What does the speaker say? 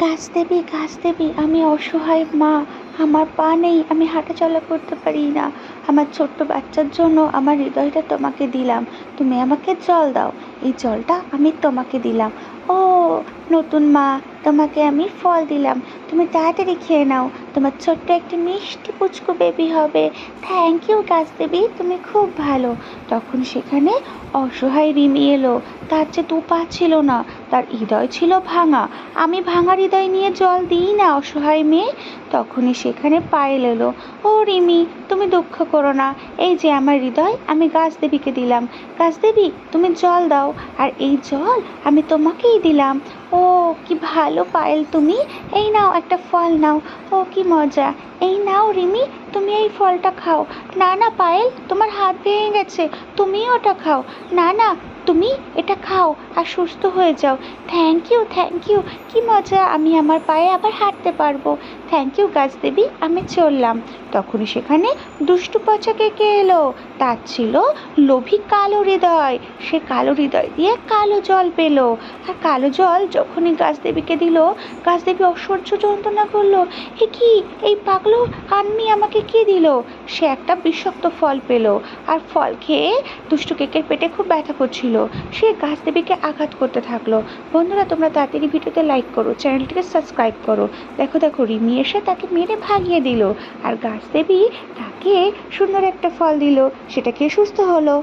গাছ দেবী গাছ দেবী, আমি অসহায় মা, আমার পা নেই, আমি হাঁটাচলা করতে পারি না। আমার ছোট্ট বাচ্চার জন্য আমার হৃদয়টা তোমাকে দিলাম। তুমি আমাকে জল দাও, এই জলটা আমি তোমাকে দিলাম। ও, নতুন মা তোমাকে আমি ফল দিলাম। তুমি তাড়াতাড়ি খেয়ে নাও। তোমার ছোট্ট একটি মিষ্টি পুচকু বেবি হবে। থ্যাংক ইউ গাছ দেবী তুমি খুব ভালো। তখন সেখানে অসহায় রিমি এলো। তার যে দু পা ছিল না, তার হৃদয় ছিল ভাঙা। আমি ভাঙা হৃদয় নিয়ে জল দিই না, অসহায় মেয়ে। তখনই সেখানে পায়েল এলো। ও রিমি, তুমি দুঃখ করো না। এই যে আমার হৃদয়, আমি গাছ দেবীকে দিলাম। গাছ দেবী তুমি জল দাও। আর এই জল আমি তোমাকেই দিলাম। ও, কি ভালো পায়েল তুমি। এই নাও একটা ফল নাও। ও, কি মজা। এই নাও রিমি, তুমি এই ফলটা খাও। না না পায়েল, তোমার হাত ভেঙে গেছে তুমি ওটা খাও। না না তুমি এটা খাও আর সুস্থ হয়ে যাও। থ্যাংক ইউ থ্যাংক ইউ কি মজা, আমি আমার পায়ে আবার হাঁটতে পারব। থ্যাংক ইউ গাছ দেবী, আমি চললাম। তখনই সেখানে দুষ্টু পচা কে এলো? তার ছিল লোভী কালো হৃদয়। সে কালো হৃদয় দিয়ে কালো জল পেল। আর কালো জল যখনই গাছ দেবীকে দিল, গাছ দেবী অসহ্য যন্ত্রণা করল। এ কি? এই পাগলো আনমি আমাকে কি দিল? সে একটা বিষাক্ত ফল পেল। আর ফল খেয়ে দুষ্টু কেকের পেটে খুব ব্যথা করছিল। সে গাছ দেবীকে আঘাত করতে থাকল। বন্ধুরা, তোমরা তাড়াতাড়ি ভিডিওতে লাইক করো, চ্যানেলটিকে সাবস্ক্রাইব করো। দেখো দেখো, রিমি এসে তাকে মেরে ভাগিয়ে দিল। আর গাছ দেবী তাকে সুন্দর একটা ফল দিল। সেটা খেয়ে সুস্থ হলো।